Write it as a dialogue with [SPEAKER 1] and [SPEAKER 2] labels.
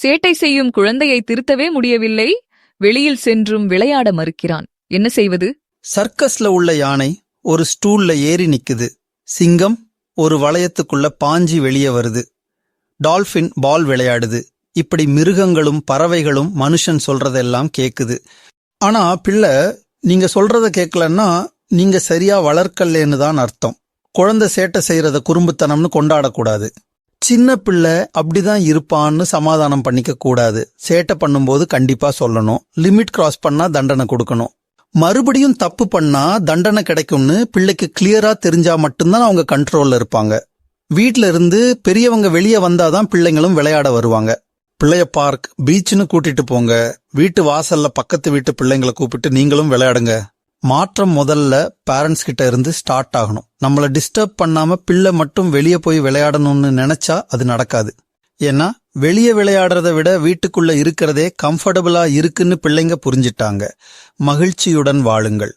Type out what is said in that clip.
[SPEAKER 1] சேட்டை செய்யும் குழந்தையை திருத்தவே முடியவில்லை. வெளியில் சென்றும் விளையாட மறுக்கிறான். என்ன செய்வது?
[SPEAKER 2] சர்க்கஸ்ல உள்ள யானை ஒரு ஸ்டூல்ல ஏறி நிக்குது. சிங்கம் ஒரு வளையத்துக்குள்ள பாஞ்சி வெளியே வருது. டால்பின் பால் விளையாடுது. இப்படி மிருகங்களும் பறவைகளும் மனுஷன் சொல்றதெல்லாம் கேக்குது. ஆனா பிள்ளை நீங்க சொல்றத கேட்கலன்னா நீங்க சரியா வளர்க்கலேன்னு தான் அர்த்தம். குழந்தை சேட்டை செய்யறத குறும்புத்தனம்னு கொண்டாடக்கூடாது. சின்ன பிள்ளை அப்படிதான் இருப்பான்னு சமாதானம் பண்ணிக்க கூடாது. சேட்டை பண்ணும்போது கண்டிப்பா சொல்லணும். லிமிட் கிராஸ் பண்ணா தண்டனை கொடுக்கணும். மறுபடியும் தப்பு பண்ணா தண்டனை கிடைக்கும்னு பிள்ளைக்கு கிளியரா தெரிஞ்சா மட்டும்தான் அவங்க கண்ட்ரோல்ல இருப்பாங்க. வீட்ல இருந்து பெரியவங்க வெளியே வந்தாதான் பிள்ளைங்களும் விளையாட வருவாங்க. பிள்ளைய பார்க் பீச்சுன்னு கூட்டிட்டு போங்க. வீட்டு வாசல்ல பக்கத்து வீட்டு பிள்ளைங்களை கூப்பிட்டு நீங்களும் விளையாடுங்க. மாற்றம் முதல்ல பேரண்ட்ஸ் கிட்ட இருந்து ஸ்டார்ட் ஆகணும். நம்மள டிஸ்டர்ப் பண்ணாம பிள்ளை மட்டும் வெளியே போய் விளையாடணும்னு நினைச்சா அது நடக்காது. ஏன்னா வெளியே விளையாடுறத விட வீட்டுக்குள்ள இருக்கிறதே கம்ஃபர்டபுளா இருக்குன்னு பிள்ளைங்க புரிஞ்சிட்டாங்க. மகிழ்ச்சியுடன் வாழுங்கள்.